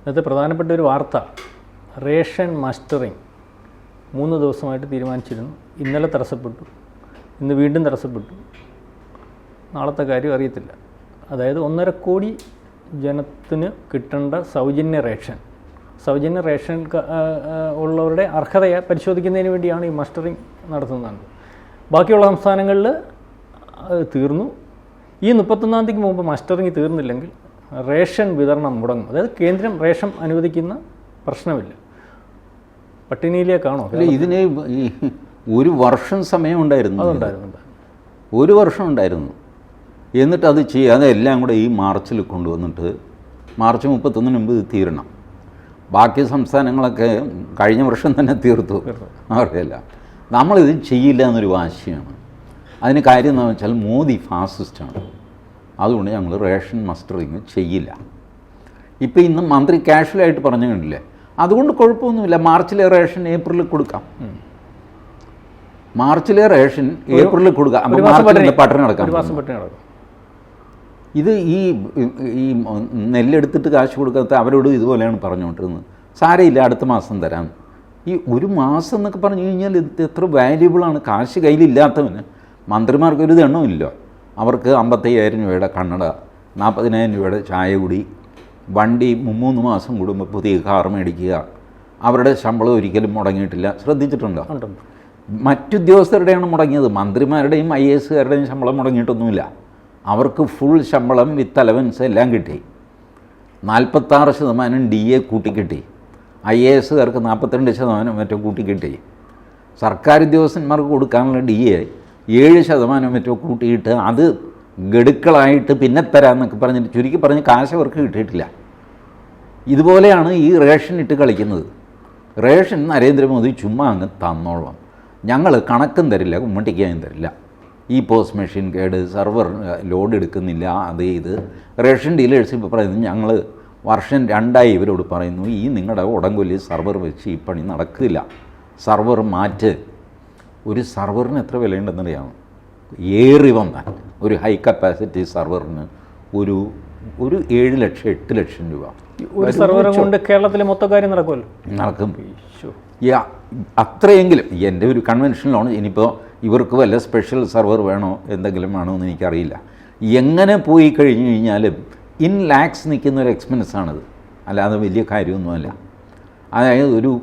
ഇന്നത്തെ പ്രധാനപ്പെട്ട ഒരു വാർത്ത റേഷൻ മസ്റ്ററിങ്. മൂന്ന് ദിവസമായിട്ട് തീരുമാനിച്ചിരുന്നു. ഇന്നലെ തടസ്സപ്പെട്ടു. ഇന്ന് വീണ്ടും തടസ്സപ്പെട്ടു. നാളത്തെ കാര്യം അറിയത്തില്ല. അതായത് ഒന്നര കോടി ജനത്തിന് കിട്ടേണ്ട സൗജന്യ റേഷൻ. സൗജന്യ റേഷൻ ഉള്ളവരുടെ അർഹതയെ പരിശോധിക്കുന്നതിന് വേണ്ടിയാണ് ഈ മസ്റ്ററിങ് നടത്തുന്നത് ബാക്കിയുള്ള സംസ്ഥാനങ്ങളിൽ തീർന്നു. ഈ മുപ്പത്തൊന്നാം തീയതിക്ക് മുമ്പ് മസ്റ്ററിങ് തീർന്നില്ലെങ്കിൽ റേഷൻ വിതരണം മുടങ്ങും. അതായത് കേന്ദ്രം റേഷൻ അനുവദിക്കുന്ന പ്രശ്നമില്ല. പട്ടിണിയിലേക്കാണോ? അല്ല ഇതിന് ഈ ഒരു വർഷം സമയം ഉണ്ടായിരുന്നു ഒരു വർഷം ഉണ്ടായിരുന്നു. എന്നിട്ട് അത് ചെയ്യാതെ എല്ലാം കൂടെ ഈ മാർച്ചിൽ കൊണ്ടുവന്നിട്ട് മാർച്ച് മുപ്പത്തൊന്നിന് മുമ്പ് ഇത് തീരണം. ബാക്കി സംസ്ഥാനങ്ങളൊക്കെ കഴിഞ്ഞ വർഷം തന്നെ തീർത്തു. അറിയില്ല നമ്മളിത് ചെയ്യില്ല എന്നൊരു വാശിയാണ്. അതിന് കാര്യം എന്താണെന്ന് വെച്ചാൽ മോദി ഫാസിസ്റ്റാണ് അതുകൊണ്ട് ഞങ്ങൾ റേഷൻ മസ്റ്ററിങ് ചെയ്യില്ല. ഇപ്പം ഇന്ന് മന്ത്രി കാഷ്വലായിട്ട് പറഞ്ഞു കണ്ടില്ലേ? അതുകൊണ്ട് കുഴപ്പമൊന്നുമില്ല. മാർച്ചിലെ റേഷൻ ഏപ്രിലിൽ കൊടുക്കാം. മാർച്ചിലെ റേഷൻ ഏപ്രിലിൽ കൊടുക്കാം. പട്ടിണി പട്ടണം നടക്കാം ഇത് ഈ ഈ നെല്ലെടുത്തിട്ട് കാശ് കൊടുക്കാത്ത അവരോട് ഇതുപോലെയാണ് പറഞ്ഞുകൊണ്ടിരുന്നത്. സാരയില്ല അടുത്ത മാസം തരാം. ഈ ഒരു മാസം എന്നൊക്കെ പറഞ്ഞു കഴിഞ്ഞാൽ ഇത് എത്ര വാല്യുബിളാണ് കാശ് കയ്യിലില്ലാത്തവന് മന്ത്രിമാർക്ക് ഒരു ദണ്ണമില്ല അവർക്ക് അമ്പത്തയ്യായിരം രൂപയുടെ കണ്ണട നാൽപ്പതിനായിരം രൂപയുടെ ചായ കുടി വണ്ടി മൂന്ന് മാസം കൂടുമ്പോൾ പുതിയ കാർ മേടിക്കുക അവരുടെ ശമ്പളം ഒരിക്കലും മുടങ്ങിയിട്ടില്ല. ശ്രദ്ധിച്ചിട്ടുണ്ടോ? മറ്റുദ്യോഗസ്ഥരുടെയാണ് മുടങ്ങിയത്. മന്ത്രിമാരുടെയും ഐ എ എസുകാരുടെയും ശമ്പളം മുടങ്ങിയിട്ടൊന്നുമില്ല. അവർക്ക് ഫുൾ ശമ്പളം വിത്ത് അലവൻസ് എല്ലാം കിട്ടി. നാൽപ്പത്താറ് ശതമാനം ഡി എ കൂട്ടിക്കിട്ടി. ഐ എ എസുകാർക്ക് നാൽപ്പത്തിരണ്ട് ശതമാനം മറ്റോ കൂട്ടിക്കിട്ടി. സർക്കാർ ഉദ്യോഗസ്ഥന്മാർക്ക് കൊടുക്കാനുള്ള ഡി എ ഏഴ് ശതമാനം മറ്റോ കൂട്ടിയിട്ട് അത് ഗഡുക്കളായിട്ട് പിന്നെ തരാമെന്നൊക്കെ പറഞ്ഞിട്ട് ചുരുക്കി പറഞ്ഞ് കാശ് അവർക്ക് കിട്ടിയിട്ടില്ല. ഇതുപോലെയാണ് ഈ റേഷൻ ഇട്ട് കളിക്കുന്നത്. റേഷൻ നരേന്ദ്രമോദി ചുമ്മാ അങ്ങ് തന്നോളാം. ഞങ്ങൾ കണക്കും തരില്ല ഉമ്മട്ടിക്കാനും തരില്ല. ഈ പോസ്റ്റ് മെഷീൻ കേട് സെർവർ ലോഡ് എടുക്കുന്നില്ല അത് ഇത്. റേഷൻ ഡീലേഴ്സ് ഇപ്പോൾ പറയുന്നത് ഞങ്ങൾ വർഷം രണ്ടായി ഇവരോട് പറയുന്നു ഈ നിങ്ങളുടെ ഉടങ്കൊല്ലി സെർവർ വെച്ച് ഈ പണി നടക്കില്ല. സെർവർ മാറ്റ്. ഒരു സർവറിന് എത്ര വിലയുണ്ടെന്നറിയാമോ ഏറി വന്നാൽ ഒരു ഹൈ കപ്പാസിറ്റി സർവറിന് ഒരു ഒരു ഏഴ് ലക്ഷം എട്ട് ലക്ഷം രൂപ. ഒരു സർവർ കൊണ്ട് കേരളത്തിലെ മൊത്തം കാര്യം നടക്കുമല്ലോ. നടക്കും. അത്രയെങ്കിലും എന്റെ ഒരു കൺവെൻഷനിലാണ് ഇനിയിപ്പോൾ ഇവർക്ക് വല്ല സ്പെഷ്യൽ സർവർ വേണോ എന്തെങ്കിലും വേണോ എന്ന് എനിക്കറിയില്ല. എങ്ങനെ പോയി കഴിഞ്ഞു കഴിഞ്ഞാലും ഇൻ ലാക്സ് നിൽക്കുന്ന ഒരു എക്സ്പെൻസ് ആണത്. അല്ലാതെ വലിയ കാര്യമൊന്നുമല്ല. അതായത് ഒരു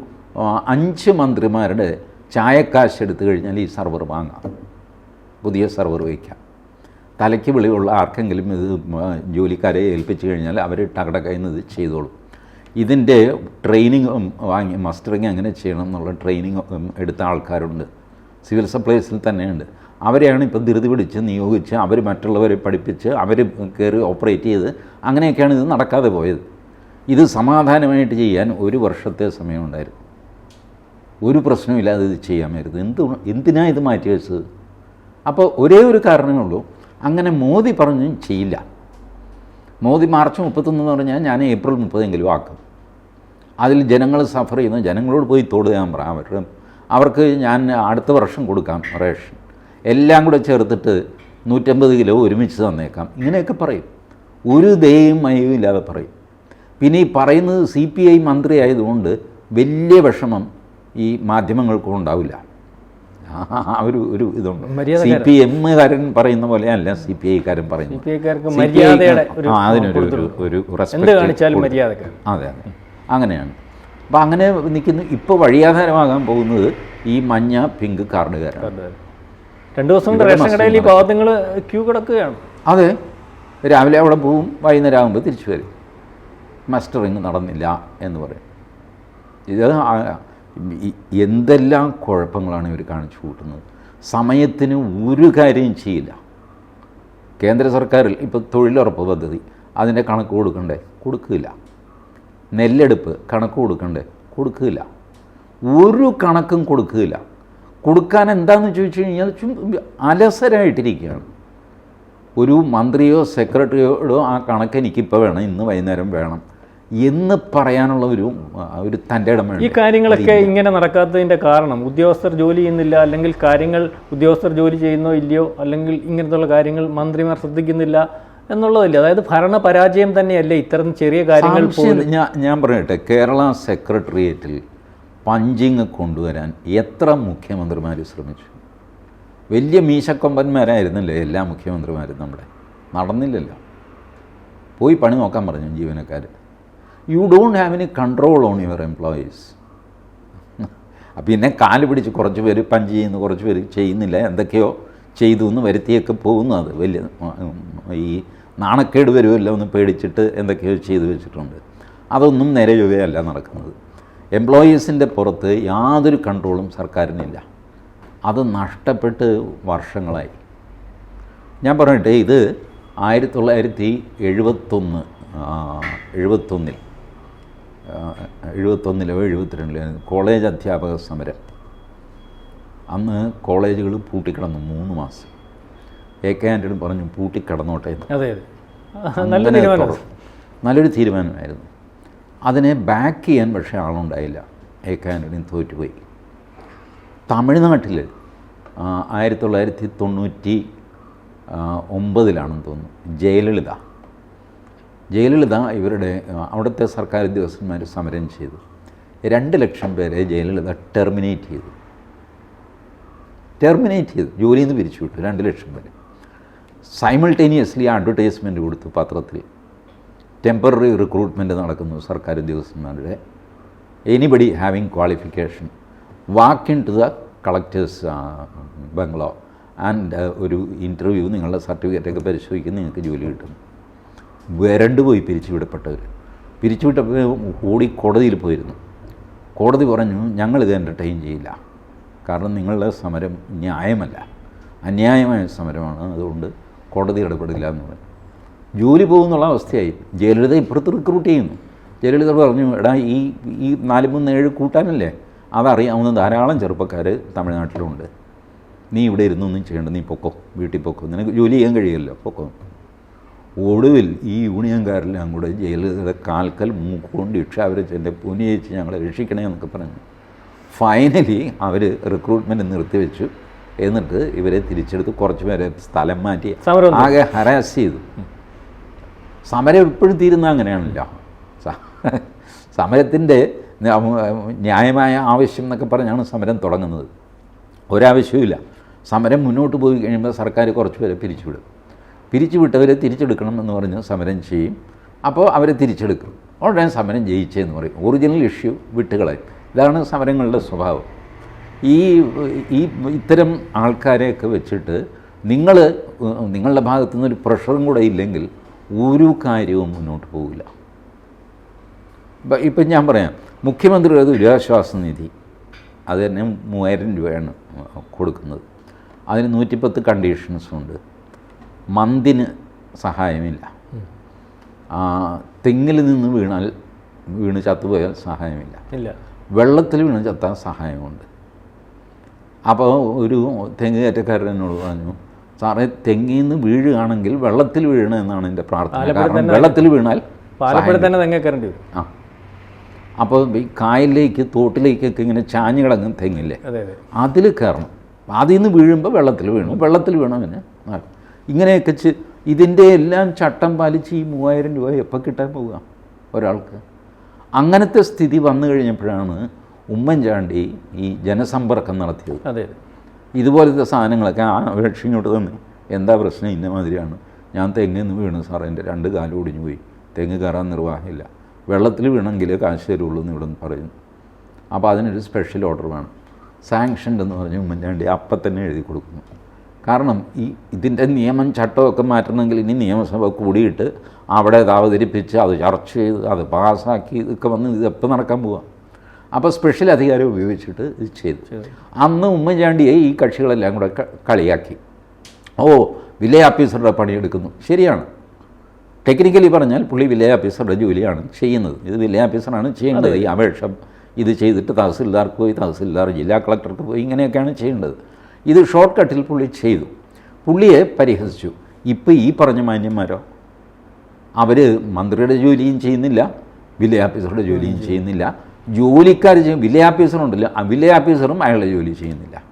അഞ്ച് മന്ത്രിമാരുടെ ചായക്കാശ് എടുത്തു കഴിഞ്ഞാൽ ഈ സർവർ വാങ്ങാം. പുതിയ സർവർ വയ്ക്കാം. തലയ്ക്ക് വിളിയുള്ള ആർക്കെങ്കിലും ഇത് ജോലിക്കാരെ ഏൽപ്പിച്ചു കഴിഞ്ഞാൽ അവർ ടകടകയെന്ന് ഇത് ചെയ്തോളും. ഇതിന്റെ ട്രെയിനിങ് വാങ്ങി മസ്റ്ററിങ് എങ്ങനെ ചെയ്യണം എന്നുള്ള ട്രെയിനിങ് എടുത്ത ആൾക്കാരുണ്ട്. സിവിൽ സപ്ലൈസിൽ തന്നെയുണ്ട്. അവരെയാണ് ഇപ്പോൾ ധൃതി പിടിച്ച് നിയോഗിച്ച് അവർ മറ്റുള്ളവരെ പഠിപ്പിച്ച് അവർ കയറി ഓപ്പറേറ്റ് ചെയ്ത് അങ്ങനെയൊക്കെയാണ് ഇത് നടക്കാതെ പോയത്. ഇത് സമാധാനമായിട്ട് ചെയ്യാൻ ഒരു വർഷത്തെ സമയമുണ്ടായിരുന്നു. ഒരു പ്രശ്നമില്ലാതെ ഇത് ചെയ്യാമായിരുന്നു എന്ത് എന്തിനാണ് ഇത് മാറ്റി വെച്ചത്? അപ്പോൾ ഒരേ ഒരു കാരണമേ ഉള്ളൂ. അങ്ങനെ മോദി പറഞ്ഞു ചെയ്യില്ല. മോദി മാർച്ച് മുപ്പത്തൊന്ന് എന്ന് പറഞ്ഞാൽ ഞാൻ ഏപ്രിൽ മുപ്പതെങ്കിലും ആക്കും. അതിൽ ജനങ്ങൾ സഫർ ചെയ്യുന്നു. ജനങ്ങളോട് പോയി തോട് ഞാൻ അവരുടെ അവർക്ക് ഞാൻ അടുത്ത വർഷം കൊടുക്കാം റേഷൻ. എല്ലാം കൂടെ ചേർത്തിട്ട് നൂറ്റമ്പത് കിലോ ഒരുമിച്ച് തന്നേക്കാം. ഇങ്ങനെയൊക്കെ പറയും. ഒരു ദയവും മയവും ഇല്ലാതെ പറയും. പിന്നെ ഈ പറയുന്നത് സി പി ഐ മന്ത്രി ആയതുകൊണ്ട് വലിയ വിഷമം ഈ മാധ്യമങ്ങൾക്കും ഉണ്ടാവില്ല. ആ ഒരു ഒരു ഇതുണ്ട്. സി. പി എമ്മുകാരൻ പറയുന്ന പോലെയല്ല സി പി ഐക്കാരൻ പറയുന്നത്. സി പി ഐ കാരൻ മര്യാദയുടെ ഒരു അതിനൊരു ഒരു അതെ അതെ. അങ്ങനെയാണ്. അപ്പം അങ്ങനെ നിൽക്കുന്നു ഇപ്പോൾ വഴിയാധാരമാകാൻ പോകുന്നത് ഈ മഞ്ഞ പിങ്ക് കാർഡുകാരാണ്. രണ്ടു ദിവസം റേഷൻ കടയിൽ ഈ പാവത്തുങ്ങൾ ക്യൂ കിടക്കുകയാണ്. അതെ. രാവിലെ അവിടെ പോവും വൈകുന്നേരം ആകുമ്പോൾ തിരിച്ചു വരും. മസ്റ്ററിങ് നടന്നില്ല എന്ന് പറയും. ഇത് എന്തെല്ലാം കുഴപ്പങ്ങളാണ് ഇവർ കാണിച്ചു കൂട്ടുന്നത്? സമയത്തിന് ഒരു കാര്യം ചെയ്യില്ല. കേന്ദ്ര സർക്കാരിൽ ഇപ്പോൾ തൊഴിലുറപ്പ് പദ്ധതി അതിന്റെ കണക്ക് കൊടുക്കണ്ടേ? കൊടുക്കില്ല. നെല്ലെടുപ്പ് കണക്ക് കൊടുക്കണ്ടേ? കൊടുക്കില്ല. ഒരു കണക്കും കൊടുക്കില്ല. കൊടുക്കാൻ എന്താണെന്ന് ചോദിച്ചു കഴിഞ്ഞാൽ അലസരായിട്ടിരിക്കുകയാണ്. ഒരു മന്ത്രിയോ സെക്രട്ടറിയോടോ ആ കണക്ക് എനിക്കിപ്പോൾ വേണം ഇന്ന് വൈകുന്നേരം വേണം. എന്ന് പറയാനുള്ള ഒരു ഒരു തന്റെ ഇടം ഈ കാര്യങ്ങളൊക്കെ ഇങ്ങനെ നടക്കാത്തതിന്റെ കാരണം ഉദ്യോഗസ്ഥർ ജോലി ചെയ്യുന്നില്ല അല്ലെങ്കിൽ കാര്യങ്ങൾ ഉദ്യോഗസ്ഥർ ജോലി ചെയ്യുന്നോ ഇല്ലയോ അല്ലെങ്കിൽ ഇങ്ങനത്തുള്ള കാര്യങ്ങൾ മന്ത്രിമാർ ശ്രദ്ധിക്കുന്നില്ല എന്നുള്ളതല്ലേ? അതായത് ഭരണ പരാജയം തന്നെയല്ലേ ഇത്തരം ചെറിയ കാര്യങ്ങൾ പോലും? ഞാൻ ഞാൻ പറയട്ടെ കേരള സെക്രട്ടേറിയറ്റിൽ പഞ്ചിങ് കൊണ്ടുവരാൻ എത്ര മുഖ്യമന്ത്രിമാർ ശ്രമിച്ചു? വലിയ മീശക്കൊമ്പന്മാരായിരുന്നല്ലേ എല്ലാ മുഖ്യമന്ത്രിമാരും നമ്മുടെ? നടന്നില്ലല്ലോ. പോയി പണി നോക്കാൻ പറഞ്ഞു ജീവനക്കാർ you don't have any control on your employees പിന്നെ കാൽ പിടിച്ച് കുറച്ച് പേര് പഞ്ച് ചെയ്യുന്നു കുറച്ച് പേര് ചെയ്യുന്നില്ല. എന്തൊക്കെയോ ചെയ്തു എന്ന് വരുത്തിയൊക്കെ പോകുന്നു അത്. വലിയ ഈ നാണക്കേട് വരുമല്ലോ ഒന്ന് പേടിച്ചിട്ട് എന്തൊക്കെയോ ചെയ്തു വെച്ചിട്ടുണ്ട്. അതൊന്നും നിരയുകയല്ല നടക്കുന്നത്. എംപ്ലോയീസിന്റെ പുറത്ത് യാതൊരു കൺട്രോളും സർക്കാരിനില്ല. അത് നഷ്ടപ്പെട്ട് വർഷങ്ങളായി. ഞാൻ പറഞ്ഞിട്ട് ഇത് ആയിരത്തി തൊള്ളായിരത്തി എഴുപത്തൊന്ന് എഴുപത്തൊന്നിൽ എഴുപത്തൊന്നിലോ എഴുപത്തിരണ്ടിലോ കോളേജ് അധ്യാപക സമരം. അന്ന് കോളേജുകൾ പൂട്ടിക്കിടന്നു മൂന്ന് മാസം. എ കെ ആന്റണി പറഞ്ഞു പൂട്ടിക്കിടന്നോട്ടെ നല്ലൊരു തീരുമാനമായിരുന്നു. അതിനെ ബാക്ക് ചെയ്യാൻ പക്ഷേ ആളുണ്ടായില്ല. എ കെ ആന്റണി തോറ്റുപോയി. തമിഴ്നാട്ടിൽ ആയിരത്തി തൊള്ളായിരത്തി തൊണ്ണൂറ്റി ഒമ്പതിലാണെന്ന് തോന്നുന്നു. ജയലളിത. ജയലളിത ഇവരുടെ അവിടുത്തെ സർക്കാർ ഉദ്യോഗസ്ഥന്മാർ സമരം ചെയ്തു. രണ്ട് ലക്ഷം പേരെ ജയലളിത ടെർമിനേറ്റ് ചെയ്തു. ടെർമിനേറ്റ് ചെയ്തു. ജോലിയിൽ നിന്ന് പിരിച്ചു വിട്ടു രണ്ട് ലക്ഷം പേര്. സൈമിൾട്ടേനിയസ്ലി അഡ്വർടൈസ്മെന്റ് കൊടുത്തു പത്രത്തിൽ. ടെമ്പററി റിക്രൂട്ട്മെന്റ് നടക്കുന്നു സർക്കാർ ഉദ്യോഗസ്ഥന്മാരുടെ. Anybody having qualification walk in to the collector's bungalow. And ഒരു ഇന്റർവ്യൂ നിങ്ങളുടെ സർട്ടിഫിക്കറ്റൊക്കെ പരിശോധിക്കും നിങ്ങൾക്ക് ജോലി കിട്ടും. വരണ്ട് പോയി പിരിച്ചുവിടപ്പെട്ടവർ പിരിച്ചുവിട്ടപ്പോൾ ഓടി കോടതിയിൽ പോയിരുന്നു. കോടതി പറഞ്ഞു ഞങ്ങളിത് എന്റർടൈൻ ചെയ്യില്ല. കാരണം നിങ്ങളുടെ സമരം ന്യായമല്ല. അന്യായമായ സമരമാണ്. അതുകൊണ്ട് കോടതി ഇടപെടില്ല എന്ന് പറഞ്ഞു. ജോലി പോകുന്നുള്ള അവസ്ഥയായി. ജയലളിത ഇപ്പുറത്ത് റിക്രൂട്ട് ചെയ്യുന്നു. ജയലളിത പറഞ്ഞു എടാ ഈ ഈ നാല് മൂന്ന് ഏഴ് കൂട്ടാനല്ലേ അതറിയാവുന്ന ധാരാളം ചെറുപ്പക്കാർ തമിഴ്നാട്ടിലുണ്ട്. നീ ഇവിടെ ഇരുന്നൊന്നും ചെയ്യേണ്ട. നീ പൊക്കോ. വീട്ടിൽ പൊക്കോ. നിനക്ക് ജോലി ചെയ്യാൻ കഴിയുമല്ലോ. പൊക്കോ. ഒടുവിൽ ഈ യൂണിയൻകാരെല്ലാം കൂടെ ജയിലിലെ കാൽക്കൽ മൂക്കൊണ്ട് ഇക്ഷ അവരെ ചെന്റെ പുനിയച്ച് ഞങ്ങളെ രക്ഷിക്കണേ എന്നൊക്കെ പറഞ്ഞു. ഫൈനലി അവർ റിക്രൂട്ട്മെന്റ് നിർത്തിവെച്ചു. എന്നിട്ട് ഇവരെ തിരിച്ചെടുത്ത് കുറച്ച് പേരെ സ്ഥലം മാറ്റി ആകെ ഹരാസ് ചെയ്തു. സമരം എപ്പോഴും തീരുന്ന അങ്ങനെയാണല്ലോ. സമരത്തിന്റെ ന്യായമായ ആവശ്യം എന്നൊക്കെ പറഞ്ഞാണ് സമരം തുടങ്ങുന്നത്. ഒരാവശ്യവുമില്ല. സമരം മുന്നോട്ട് പോയി കഴിയുമ്പോൾ സർക്കാർ കുറച്ച് പേരെ പിരിച്ചുവിടും. പിരിച്ചുവിട്ടവരെ തിരിച്ചെടുക്കണം എന്ന് പറഞ്ഞ് സമരം ചെയ്യും. അപ്പോൾ അവരെ തിരിച്ചെടുക്കും. ഉടനെ സമരം ജയിച്ചേന്ന് പറയും. ഒറിജിനൽ ഇഷ്യൂ വിട്ടുകളയും. ഇതാണ് സമരങ്ങളുടെ സ്വഭാവം. ഈ ഈ ഇത്തരം ആൾക്കാരെയൊക്കെ വെച്ചിട്ട് നിങ്ങൾ നിങ്ങളുടെ ഭാഗത്തു നിന്നൊരു പ്രഷറും കൂടെ ഇല്ലെങ്കിൽ ഒരു കാര്യവും മുന്നോട്ട് പോകില്ല ഇപ്പം ഞാൻ പറയാം. മുഖ്യമന്ത്രിയുടെ ദുരിതാശ്വാസ നിധി. അത് തന്നെ മൂവായിരം രൂപയാണ് കൊടുക്കുന്നത്. അതിന് നൂറ്റിപ്പത്ത് കണ്ടീഷൻസും ഉണ്ട്. മന്തിന് സഹായമില്ല. തെങ്ങിൽ നിന്ന് വീണാൽ വീണ് ചത്തുപോയാൽ സഹായമില്ല. ഇല്ല. വെള്ളത്തിൽ വീണ് ചത്താൻ സഹായമുണ്ട്. അപ്പോൾ ഒരു തെങ്ങ് കയറ്റക്കാരൻ എന്നോട് പറഞ്ഞു സാറേ തെങ്ങിൽ നിന്ന് വീഴുകയാണെങ്കിൽ വെള്ളത്തിൽ വീഴണം എന്നാണ് എന്റെ പ്രാർത്ഥന. കാരണം വെള്ളത്തിൽ വീണാൽ തന്നെ തെങ്ങ വരും. ആ. അപ്പോൾ ഈ കായലിലേക്ക് തോട്ടിലേക്കൊക്കെ ഇങ്ങനെ ചാഞ്ഞ് കിടങ്ങും തെങ്ങില്ലേ? അതെ അതെ. അതിൽ കയറണം. അതിൽ നിന്ന് വീഴുമ്പോൾ വെള്ളത്തിൽ വീണു. വെള്ളത്തിൽ വീണു പിന്നെ ആ. ഇങ്ങനെയൊക്കെ ഇതിന്റെ എല്ലാം ചട്ടം പാലിച്ച് ഈ മൂവായിരം രൂപ എപ്പോൾ കിട്ടാൻ പോവുക ഒരാൾക്ക്? അങ്ങനത്തെ സ്ഥിതി വന്നു കഴിഞ്ഞപ്പോഴാണ് ഉമ്മൻചാണ്ടി ഈ ജനസമ്പർക്കം നടത്തിയത്. അതെ. അതെ ഇതുപോലത്തെ സാധനങ്ങളൊക്കെ ആ അപേക്ഷ ഇങ്ങോട്ട് തന്നെ. എന്താ പ്രശ്നം? ഇന്ന മാതിരിയാണ്. ഞാൻ തെങ്ങിൽ നിന്ന് വീണു സാറേ. എന്റെ രണ്ട് കാലം ഒടിഞ്ഞു പോയി. തെങ്ങ് കയറാൻ നിർവാഹമില്ല. വെള്ളത്തിൽ വീണെങ്കിൽ കാശ് തരുള്ളൂ എന്ന് ഇവിടെ നിന്ന് പറയുന്നു. അപ്പോൾ അതിനൊരു സ്പെഷ്യൽ ഓർഡർ വേണം. സാങ്ഷൻഡ് എന്ന് പറഞ്ഞ് ഉമ്മൻചാണ്ടി അപ്പം തന്നെ എഴുതി കൊടുക്കുന്നു. കാരണം ഈ ഇതിന്റെ നിയമം ചട്ടമൊക്കെ മാറ്റണമെങ്കിൽ ഇനി നിയമസഭ കൂടിയിട്ട് അവിടെ ഇത് അവതരിപ്പിച്ച് അത് ചർച്ച ചെയ്ത് അത് പാസ്സാക്കി ഇതൊക്കെ വന്ന് ഇത് എപ്പോൾ നടക്കാൻ പോവാം? അപ്പോൾ സ്പെഷ്യൽ അധികാരം ഉപയോഗിച്ചിട്ട് ഇത് ചെയ്തു. അന്ന് ഉമ്മൻചാണ്ടിയെ ഈ കക്ഷികളെല്ലാം കൂടെ കളിയാക്കി. ഓ വില്ലേജ് ഓഫീസറുടെ പണിയെടുക്കുന്നു ശരിയാണ്. ടെക്നിക്കലി പറഞ്ഞാൽ പുള്ളി വില്ലേജ് ഓഫീസറുടെ ജോലിയാണ് ചെയ്യുന്നത്. ഇത് വില്ലേജ് ഓഫീസറാണ് ചെയ്യേണ്ടത്. ഈ അപേക്ഷ ഇത് ചെയ്തിട്ട് തഹസിൽദാർക്ക് പോയി തഹസിൽദാർ ജില്ലാ കളക്ടർക്ക് പോയി ഇങ്ങനെയൊക്കെയാണ് ചെയ്യേണ്ടത്. ഇത് ഷോർട്ട് കട്ടിൽ പുള്ളി ചെയ്തു. പുള്ളിയെ പരിഹസിച്ചു. ഇപ്പോൾ ഈ പറഞ്ഞ മാന്യന്മാരോ? അവർ മന്ത്രിയുടെ ജോലിയും ചെയ്യുന്നില്ല വില്ലേ ഓഫീസറുടെ ജോലിയും ചെയ്യുന്നില്ല. ജോലിക്കാർ ചെയ്യും വില്ലേ ഓഫീസറുണ്ടല്ലോ ആ വില്ലേ ഓഫീസറും അയാളുടെ ജോലി ചെയ്യുന്നില്ല.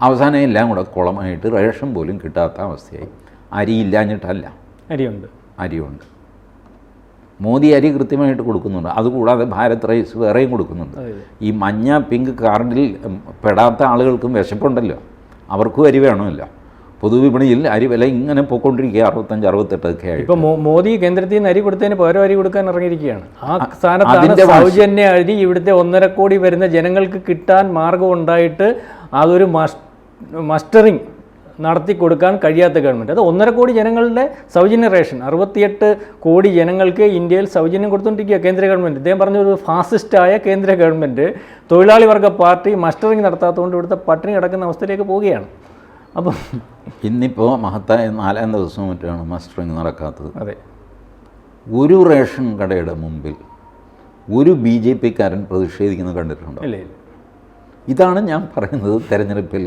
അവസാനം എല്ലാം കൂടെ കുളമായിട്ട് റേഷൻ പോലും കിട്ടാത്ത അവസ്ഥയായി. അരിയില്ലാഞ്ഞിട്ടല്ല അരിയുണ്ട്. അരിയുണ്ട്. മോദി അരി കൃത്യമായിട്ട് കൊടുക്കുന്നുണ്ട്. അതുകൂടാതെ ഭാരത് റൈസ് വേറെയും കൊടുക്കുന്നുണ്ട്. ഈ മഞ്ഞ പിങ്ക് കാർഡിൽ പെടാത്ത ആളുകൾക്കും വിശപ്പുണ്ടല്ലോ. അവർക്കും അരി വേണമല്ലോ. പൊതുവിപണിയിൽ അരി വില ഇങ്ങനെ പോയിക്കൊണ്ടിരിക്കുക അറുപത്തഞ്ച് അറുപത്തെട്ടൊക്കെ ആയിട്ട്. ഇപ്പൊ മോദി കേന്ദ്രത്തിൽ നിന്ന് അരി കൊടുത്തതിന് പകരം അരി കൊടുക്കാൻ ഇറങ്ങിയിരിക്കുകയാണ്. ആ സ്ഥാനത്താണ് സൗജന്യ അരി ഇവിടുത്തെ ഒന്നര കോടി വരുന്ന ജനങ്ങൾക്ക് കിട്ടാൻ മാർഗം ഉണ്ടായിട്ട് അതൊരു മസ്റ്ററിങ് നടത്തി കൊടുക്കാൻ കഴിയാത്ത ഗവൺമെന്റ് അത് ഒന്നര കോടി ജനങ്ങളുടെ സൗജന്യ റേഷൻ. അറുപത്തിയെട്ട് കോടി ജനങ്ങൾക്ക് ഇന്ത്യയിൽ സൗജന്യം കൊടുത്തുകൊണ്ടിരിക്കുക കേന്ദ്ര ഗവൺമെന്റ് ഇദ്ദേഹം പറഞ്ഞ ഒരു ഫാസിസ്റ്റായ കേന്ദ്ര ഗവൺമെന്റ് തൊഴിലാളി വർഗ പാർട്ടി മസ്റ്ററിങ് നടത്താത്തതുകൊണ്ട് ഇവിടുത്തെ പട്ടിണി കിടക്കുന്ന അവസ്ഥയിലേക്ക് പോവുകയാണ്. അപ്പം ഇന്നിപ്പോൾ മഹത്തായ നാലാം ദിവസം മറ്റാണ് മസ്റ്ററിങ് നടക്കാത്തത്. അതെ. ഒരു റേഷൻ കടയുടെ മുമ്പിൽ ഒരു ബി ജെ പിക്കാരൻ പ്രതിഷേധിക്കുന്നത് കണ്ടിട്ടുണ്ടോ? ഇല്ല. ഇതാണ് ഞാൻ പറയുന്നത് തെരഞ്ഞെടുപ്പിൽ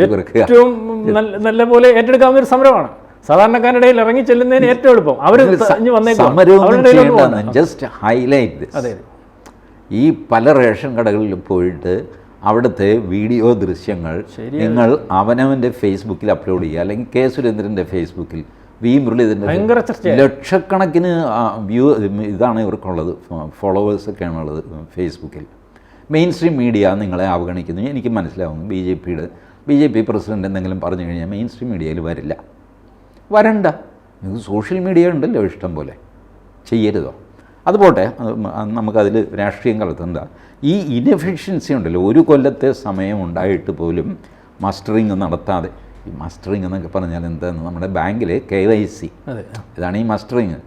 ഏറ്റവും നല്ല നല്ല പോലെ ഏറ്റെടുക്കാവുന്ന ഒരു സമരമാണ്. സാധാരണക്കാരുടെ ഇടയിൽ ഇറങ്ങി ചെല്ലുന്നതിന് ഏറ്റവും എളുപ്പം. അവർ വന്നേക്കും. ജസ്റ്റ് ഹൈലൈറ്റ് അതെ ഈ പല റേഷൻ കടകളിലും പോയിട്ട് അവിടുത്തെ വീഡിയോ ദൃശ്യങ്ങൾ. നിങ്ങൾ അവനവന്റെ ഫേസ്ബുക്കിൽ അപ്ലോഡ് ചെയ്യുക. അല്ലെങ്കിൽ കെ സുരേന്ദ്രന്റെ ഫേസ്ബുക്കിൽ വി മുരളീധരന്റെ. ലക്ഷക്കണക്കിന് വ്യൂ ഇതാണ് ഇവർക്കുള്ളത്. ഫോളോവേഴ്സൊക്കെയാണ് ഉള്ളത് ഫേസ്ബുക്കിൽ. മെയിൻ സ്ട്രീം മീഡിയ നിങ്ങളെ അവഗണിക്കുന്നു. എനിക്ക് മനസ്സിലാവുന്നു. ബി ജെ പിയുടെ ബി ജെ പി പ്രസിഡന്റ് എന്തെങ്കിലും പറഞ്ഞു കഴിഞ്ഞാൽ മെയിൻ സ്ട്രീം മീഡിയയിൽ വരില്ല. വരണ്ട. നിങ്ങൾക്ക് സോഷ്യൽ മീഡിയ ഉണ്ടല്ലോ ഇഷ്ടം പോലെ. ചെയ്യരുതോ. അതുപോട്ടെ നമുക്കതിൽ രാഷ്ട്രീയം കലർത്തണ്ട ഈ ഇനഫിഷ്യൻസി ഉണ്ടല്ലോ ഒരു കൊല്ലത്തെ സമയം ഉണ്ടായിട്ട് പോലും മാസ്റ്ററിങ് നടത്താതെ. ഈ മാസ്റ്ററിങ് എന്നൊക്കെ പറഞ്ഞാൽ എന്താണ് നമ്മുടെ ബാങ്കിൽ കെ വൈ സി. അതെ ഇതാണ് ഈ മാസ്റ്ററിങ്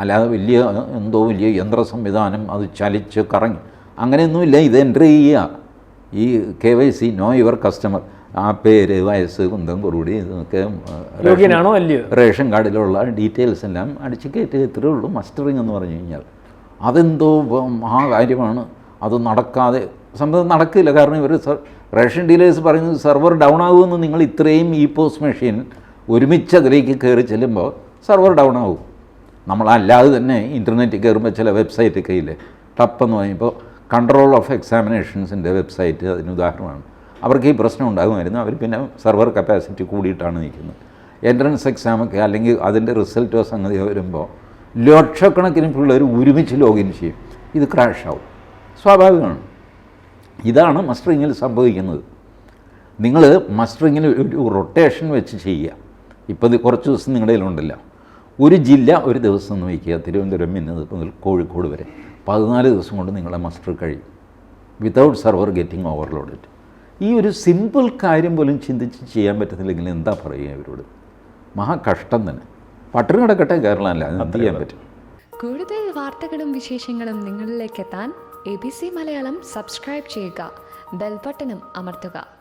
അല്ലാതെ വലിയ എന്തോ വലിയ യന്ത്ര സംവിധാനം അത് ചലിച്ച് കറങ്ങി. അങ്ങനെയൊന്നുമില്ല ഇത് എന്റർ ചെയ്യുക. ഈ K Y C know your customer ആ പേര് വയസ്സ് കുന്തം കുറുകൂടി ഇതൊക്കെ റേഷൻ- യോഗ്യനാണോ അല്ലയോ? റേഷൻ കാർഡിലുള്ള ഡീറ്റെയിൽസ് എല്ലാം അടിച്ച് കയറ്റി ഇത്രയേ ഉള്ളൂ മസ്റ്ററിങ് എന്ന് പറഞ്ഞു കഴിഞ്ഞാൽ. അതെന്തോ മഹാകാര്യമാണ്. അത് നടക്കാതെ സംഭവം നടക്കില്ല. കാരണം ഇവർ റേഷൻ ഡീലേഴ്സ് പറയുന്നത് സെർവർ ഡൗൺ ആകുമെന്ന് നിങ്ങൾ ഇത്രയും ഇ പോസ്റ്റ് മെഷീൻ ഒരുമിച്ച് അതിലേക്ക് കയറി ചെല്ലുമ്പോൾ സെർവർ ഡൗൺ ആകും നമ്മളല്ലാതെ തന്നെ ഇന്റർനെറ്റിൽ കയറുമ്പോൾ ചില വെബ്സൈറ്റ് കയ്യിൽ ടപ്പെന്ന് പറയുമ്പോൾ കൺട്രോൾ ഓഫ് എക്സാമിനേഷൻസിന്റെ വെബ്സൈറ്റ് അതിന് ഉദാഹരണമാണ്. അവർക്ക് ഈ പ്രശ്നം ഉണ്ടാകുമായിരുന്നു. അവർ പിന്നെ സെർവർ കപ്പാസിറ്റി കൂടിയിട്ടാണ് നിൽക്കുന്നത്. എൻട്രൻസ് എക്സാമൊക്കെ അല്ലെങ്കിൽ അതിന്റെ റിസൾട്ടോ സംഗതിയോ വരുമ്പോൾ ലക്ഷക്കണക്കിന് പിള്ളേർ ഒരുമിച്ച് ലോഗിൻ ചെയ്യും. ഇത് ക്രാഷ് ആവും സ്വാഭാവികമാണ്. ഇതാണ് മസ്റ്ററിങ്ങിൽ സംഭവിക്കുന്നത്. നിങ്ങൾ മസ്റ്ററിങ്ങിൽ ഒരു റൊട്ടേഷൻ വെച്ച് ചെയ്യുക. ഇപ്പോൾ കുറച്ച് ദിവസം നിങ്ങളുടെ കയ്യിലുണ്ടല്ല. ഒരു ജില്ല ഒരു ദിവസം എന്ന് വയ്ക്കുക. തിരുവനന്തപുരം ഇന്നത് മുതൽ കോഴിക്കോട് വരെ. പതിനാല് ദിവസം കൊണ്ട് നിങ്ങളെ മസ്റ്റർ കഴിയും. Without server getting overloaded. ഈ ഒരു സിമ്പിൾ കാര്യം പോലും ചിന്തിച്ച് ചെയ്യാൻ പറ്റുന്നില്ലെങ്കിൽ എന്താ പറയുക ഇവരോട്? മഹാകഷ്ടം തന്നെ. പട്ടിണി കിടക്കട്ടെ കേരളം അല്ല അത് ചെയ്യാൻ പറ്റും? കൂടുതൽ വാർത്തകളും വിശേഷങ്ങളും നിങ്ങളിലേക്ക് എത്താൻ A B C Malayalam subscribe ചെയ്യുക ബെൽബട്ടനും അമർത്തുക.